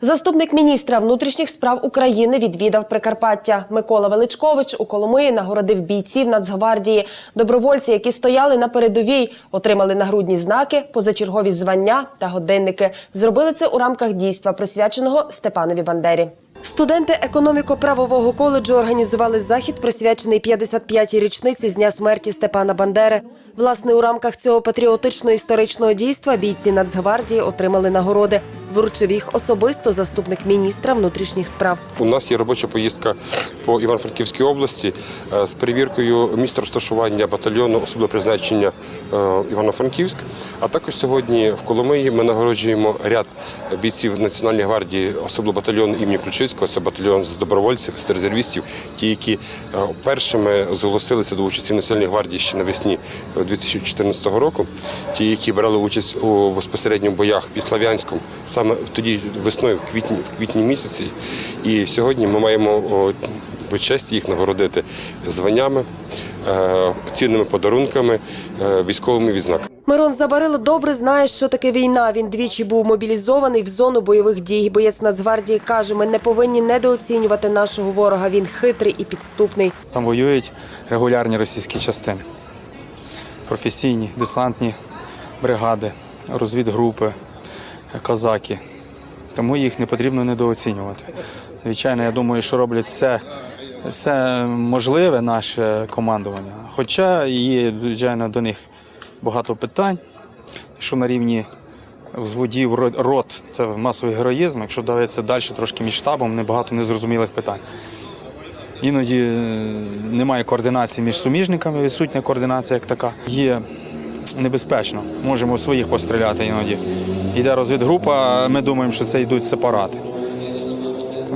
Заступник міністра внутрішніх справ України відвідав Прикарпаття. Микола Величкович у Коломиї нагородив бійців Нацгвардії. Добровольці, які стояли на передовій, отримали нагрудні знаки, позачергові звання та годинники. Зробили це у рамках дійства, присвяченого Степанові Бандері. Студенти економіко-правового коледжу організували захід, присвячений 55-й річниці з дня смерті Степана Бандери. Власне, у рамках цього патріотично-історичного дійства бійці Нацгвардії отримали нагороди. Вручив їх особисто заступник міністра внутрішніх справ. У нас є робоча поїздка по Івано-Франківській області е, з перевіркою місця розташування батальйону особливого призначення е, Івано-Франківськ. А також сьогодні в Коломиї ми нагороджуємо ряд бійців Національної гвардії, особливо батальйону імені Ключицького. Це батальйон з добровольців, з резервістів, ті, які е, першими зголосилися до участі в Національній гвардії ще навесні 2014 року. Ті, які брали участь у безпосередньо боях під Слав'янськом, саме тоді весною, в квітні, в квітні місяці. І сьогодні ми маємо о, честь їх нагородити званнями, е, цінними подарунками, е, військовими відзнаками. Мирон Забарило добре знає, що таке війна. Він двічі був мобілізований в зону бойових дій. Боєць Нацгвардії каже: ми не повинні недооцінювати нашого ворога. Він хитрий і підступний. Там воюють регулярні російські частини, професійні, десантні бригади, розвідгрупи, козаки. Тому їх не потрібно недооцінювати. Звичайно, я думаю, що роблять все, все можливе наше командування. Хоча є, звичайно, до них багато питань, що на рівні взводів рот це масовий героїзм. Якщо дивитися далі трошки між штабом, небагато незрозумілих питань. Іноді е, немає координації між суміжниками, відсутня координація як така. Є небезпечно. Можемо своїх постріляти іноді. Йде розвідгрупа, ми думаємо, що це йдуть сепарати.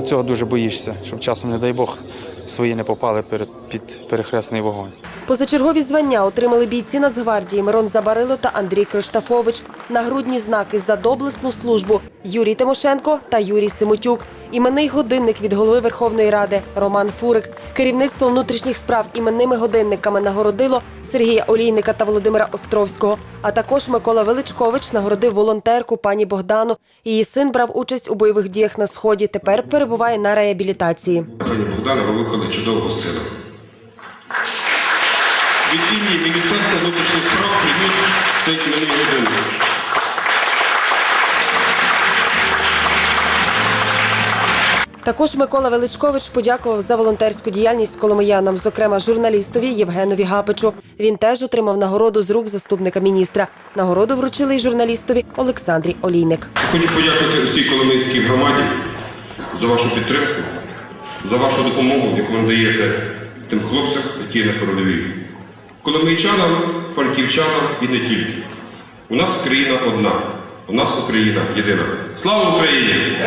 Цього дуже боїшся, щоб часом, не дай Бог, свої не попали перед, під перехресний вогонь. Позачергові звання отримали бійці Нацгвардії Мирон Забарило та Андрій Криштафович. Нагрудні знаки за доблесну службу Юрій Тимошенко та Юрій Симотюк. Іменний годинник від голови Верховної Ради Роман Фурик. Керівництво внутрішніх справ іменними годинниками нагородило Сергія Олійника та Володимира Островського. А також Микола Величкович нагородив волонтерку пані Богдану. Її син брав участь у бойових діях на сході. Тепер перебуває на реабілітації. Пані Богдана, ви виховали чудового сина. Від імені Міністерства внутрішніх справ прийміть цей іменний годинник. Також Микола Величкович подякував за волонтерську діяльність коломиянам, зокрема журналістові Євгенові Гапичу. Він теж отримав нагороду з рук заступника міністра. Нагороду вручили й журналістові Олександрі Олійник. Хочу подякувати усій Коломийській громаді за вашу підтримку, за вашу допомогу, яку ви надаєте тим хлопцям, які є на передовій. Коломийчанам, франківчанам і не тільки. У нас Україна одна, у нас Україна єдина. Слава Україні!